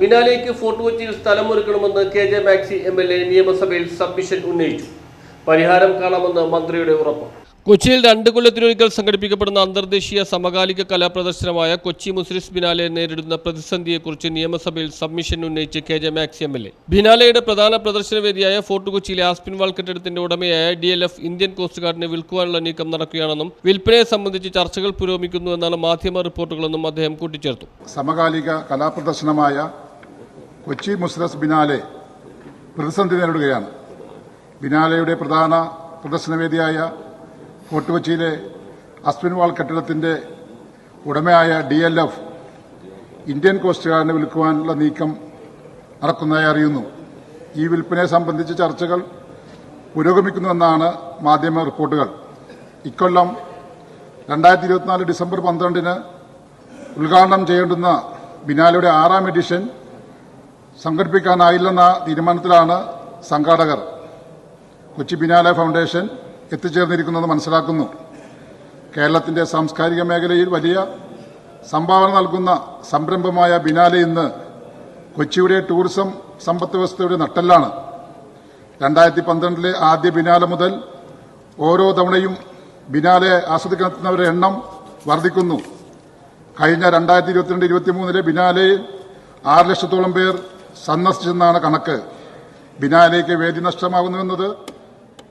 ബിനാലേക്ക് fort കൊച്ചിയിൽ സ്ഥലമൊരുക്കണമെന്ന് K J Maxy M L A നിയമസഭയിൽ submission ഉന്നയിച്ചു. പരിഹാരം കാണാമെന്ന് മന്ത്രിയുടെ ഉറപ്പ്. കൊച്ചിയിൽ രണ്ട് കൊല്ലത്തിനൊരിക്കൽ സംഘടിപ്പിക്കപ്പെടുന്ന അന്തർദേശീയ സമകാലിക കലാപ്രദർശനമായ കൊച്ചി മുസ്ലിസ് ബിനാലെ നേരിടുന്ന പ്രതിസന്ധിയെക്കുറിച്ച് നിയമസഭയിൽ സബ്മിഷൻ ഉന്നയിച്ച് K J Maxy M L A. ബിനാലയുടെ പ്രധാന പ്രദർശനവേദിയായ ഫോർട്ട് കൊച്ചിയിലെ ആസ്പിൻവാൾ കെട്ടിടത്തിന്റെ ഉടമയായ D L F Indian coast ഗാർഡിനെ വിൽക്കുവാനുള്ള നീക്കം നടക്കുകയാണെന്നും വിൽപ്പനയെ സംബന്ധിച്ച് ചർച്ചകൾ പുരോഗമിക്കുന്നുവെന്നാണ് മാധ്യമ റിപ്പോർട്ടുകളെന്നും അദ്ദേഹം കൂട്ടിച്ചേർത്തു. സമകാലിക കലാപ്രദർശനമായ കൊച്ചി മുസ്ലസ് ബിനാലെ പ്രതിസന്ധി നേരിടുകയാണ്. ബിനാലയുടെ പ്രധാന പ്രദർശനവേദിയായ ഫോർട്ട് കൊച്ചിയിലെ അസ്മിൻവാൾ കെട്ടിടത്തിന്റെ ഉടമയായ D L F Indian coast ഗാർഡിനെ വിൽക്കുവാനുള്ള നീക്കം നടക്കുന്നതായി അറിയുന്നു. ഈ വിൽപ്പനയെ സംബന്ധിച്ച് ചർച്ചകൾ പുരോഗമിക്കുന്നുവെന്നാണ് മാധ്യമ റിപ്പോർട്ടുകൾ. ഇക്കൊല്ലം രണ്ടായിരത്തി ഇരുപത്തിനാല് ഡിസംബർ പന്ത്രണ്ടിന് ഉദ്ഘാടനം ചെയ്യേണ്ടുന്ന ബിനാലയുടെ ആറാം എഡിഷൻ സംഘടിപ്പിക്കാനായില്ലെന്ന തീരുമാനത്തിലാണ് സംഘാടകർ കൊച്ചി ബിനാലെ ഫൗണ്ടേഷൻ എത്തിച്ചേർന്നിരിക്കുന്നത് മനസ്സിലാക്കുന്നു. കേരളത്തിന്റെ സാംസ്കാരിക മേഖലയിൽ വലിയ സംഭാവന നൽകുന്ന സംരംഭമായ ബിനാലെ ഇന്ന് കൊച്ചിയുടെ ടൂറിസം സമ്പദ് വ്യവസ്ഥയുടെ നട്ടെല്ലാണ്. രണ്ടായിരത്തി പന്ത്രണ്ടിലെ ആദ്യ ബിനാലെ മുതൽ ഓരോ തവണയും ബിനാലെ ആസ്വദിക്കുന്നവരുടെ എണ്ണം വർദ്ധിക്കുന്നു. കഴിഞ്ഞ രണ്ടായിരത്തി ഇരുപത്തിരണ്ട് ഇരുപത്തിമൂന്നിലെ ബിനാലയിൽ ആറ് ലക്ഷത്തോളം പേർ സന്ദർശിച്ചെന്നാണ് കണക്ക്. ബിനാലേക്ക് വേദി നഷ്ടമാകുന്നുവെന്നത്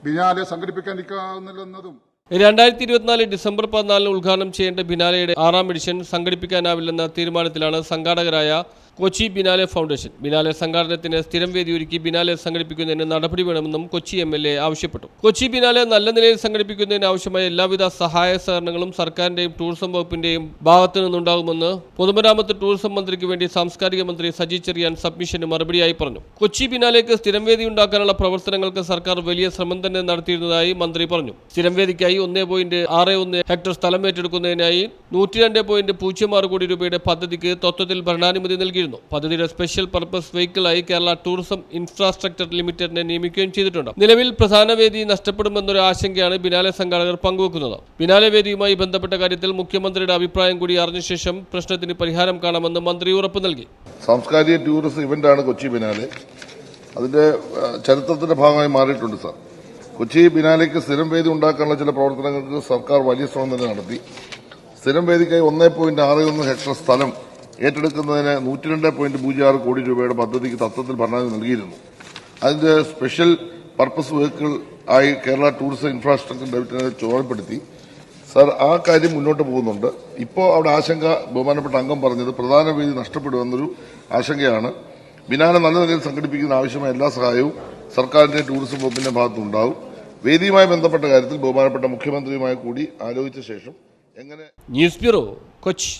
ബിനാലെ സംഘടിപ്പിക്കാനിക്കാവുന്നില്ലെന്നതും രണ്ടായിരത്തി ഇരുപത്തിനാല് ഡിസംബർ പതിനാലിന് ഉദ്ഘാടനം ചെയ്യേണ്ട ബിനാലയുടെ ആറാം എഡിഷൻ സംഘടിപ്പിക്കാനാവില്ലെന്ന തീരുമാനത്തിലാണ് സംഘാടകരായ കൊച്ചി ബിനാലെ ഫൗണ്ടേഷൻ. ബിനാലെ സംഘാടനത്തിന് സ്ഥിരം വേദി ഒരുക്കി ബിനാലെ സംഘടിപ്പിക്കുന്നതിന് നടപടി വേണമെന്നും കൊച്ചി എം എൽ എ ആവശ്യപ്പെട്ടു. കൊച്ചി ബിനാലെ നല്ല നിലയിൽ സംഘടിപ്പിക്കുന്നതിന് ആവശ്യമായ എല്ലാവിധ സഹായ സഹകരണങ്ങളും സർക്കാരിന്റെയും ടൂറിസം വകുപ്പിന്റെയും ഭാഗത്തു നിന്നുണ്ടാകുമെന്ന് പൊതുമരാമത്ത് ടൂറിസം മന്ത്രിക്ക് വേണ്ടി സാംസ്കാരിക മന്ത്രി സജി ചെറിയാൻ സബ്മിഷന് മറുപടിയായി പറഞ്ഞു. കൊച്ചി ബിനാലേക്ക് സ്ഥിരം വേദി ഉണ്ടാക്കാനുള്ള പ്രവർത്തനങ്ങൾക്ക് സർക്കാർ വലിയ ശ്രമം തന്നെ നടത്തിയിരുന്നതായി മന്ത്രി പറഞ്ഞു. സ്ഥിരം വേദിക്കായി ഒന്നേ പോയിന്റ് ആറ് ഒന്ന് ഹെക്ടർ സ്ഥലം ഏറ്റെടുക്കുന്നതിനായി നൂറ്റി രണ്ട് പോയിന്റ് പൂജ്യം ആറ് കോടി രൂപയുടെ പദ്ധതിക്ക് തത്വത്തിൽ ഭരണാനുമതി നൽകിയിരുന്നു. പദ്ധതിയുടെ സ്പെഷ്യൽ പർപ്പസ് വെഹിക്കിളായി കേരള ടൂറിസം ഇൻഫ്രാസ്ട്രക്ചർ ലിമിറ്റഡിനെ നിയമിക്കുകയും ചെയ്തിട്ടുണ്ട്. നിലവിൽ പ്രധാന വേദി നഷ്ടപ്പെടുമെന്നൊരു ആശങ്കയാണ് ബിനാലെ സംഘാടകർ പങ്കുവെക്കുന്നത്. ബിനാലെ വേദിയുമായി ബന്ധപ്പെട്ട കാര്യത്തിൽ മുഖ്യമന്ത്രിയുടെ അഭിപ്രായം കൂടി അറിഞ്ഞ ശേഷം പ്രശ്നത്തിന് പരിഹാരം കാണാമെന്ന് മന്ത്രി ഉറപ്പ് നൽകി. സാംസ്കാരിക ടൂറിസം ഇവന്റാണ് കൊച്ചി ബിനാലെ. അതിന്റെ ചരിത്രത്തിന്റെ ഭാഗമായി മാറിയിട്ടുണ്ട് സാർ. കൊച്ചി ബിനാലേക്ക് സ്ഥിരം വേദി ഉണ്ടാക്കാനുള്ള ചില പ്രവർത്തനങ്ങൾക്ക് സർക്കാർ വലിയ ശ്രമം തന്നെ നടത്തി. സ്ഥിരം വേദിക്കായി ഒന്നേ പോയിന്റ് ആറ് ഒന്ന് ഹെക്ടർ സ്ഥലം ഏറ്റെടുക്കുന്നതിന് നൂറ്റി രണ്ട് പോയിന്റ് പൂജ്യം ആറ് കോടി രൂപയുടെ പദ്ധതിക്ക് തത്വത്തിൽ ഭരണാനുമതി നൽകിയിരുന്നു. അതിന്റെ സ്പെഷ്യൽ പർപ്പസ് വെഹിക്കിൾ ആയി കേരള ടൂറിസം ഇൻഫ്രാസ്ട്രക്ചർ ഡെവലപ്മെന്റ് ചുമതലപ്പെടുത്തി. സാർ ആ കാര്യം മുന്നോട്ട് പോകുന്നുണ്ട്. ഇപ്പോൾ അവിടെ ആശങ്ക ബഹുമാനപ്പെട്ട അംഗം പറഞ്ഞത് പ്രധാന വേദി നഷ്ടപ്പെടുമെന്നൊരു ആശങ്കയാണ്. ബിനാന നല്ല നിലയിൽ സംഘടിപ്പിക്കുന്ന ആവശ്യമായ എല്ലാ സഹായവും സർക്കാരിന്റെ ടൂറിസം വകുപ്പിന്റെ ഭാഗത്തുണ്ടാവും. വേദിയുമായി ബന്ധപ്പെട്ട കാര്യത്തിൽ ബഹുമാനപ്പെട്ട മുഖ്യമന്ത്രിയുമായി കൂടി ആലോചിച്ച ശേഷം എങ്ങനെ ന്യൂസ് ബ്യൂറോ കൊച്ചി.